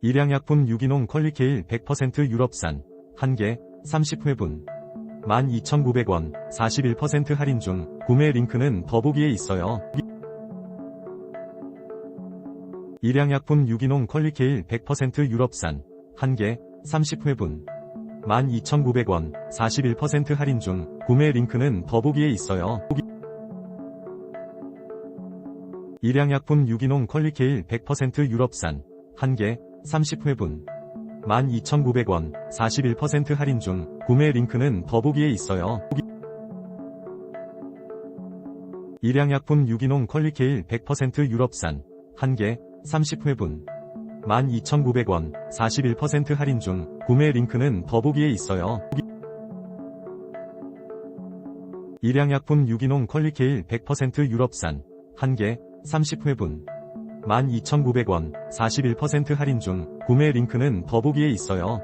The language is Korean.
일양약품 유기농 퀄리케일 100% 유럽산 1개 30회분 12,900원 41% 할인 중 구매 링크는 더보기에 있어요. 일양약품 유기농 퀄리케일 100% 유럽산 1개 30회분 12,900원 41% 할인 중 구매 링크는 더보기에 있어요. 일양약품 유기농 퀄리케일 100% 유럽산 1개 30회분. 12,900원 41% 할인 중 구매 링크는 더보기에 있어요. 일양약품 유기농 퀄리케일 100% 유럽산. 1개 30회분. 12,900원 41% 할인 중 구매 링크는 더보기에 있어요. 일양약품 유기농 퀄리케일 100% 유럽산. 1개 30회분 12,900원 41% 할인 중 구매 링크는 더보기에 있어요.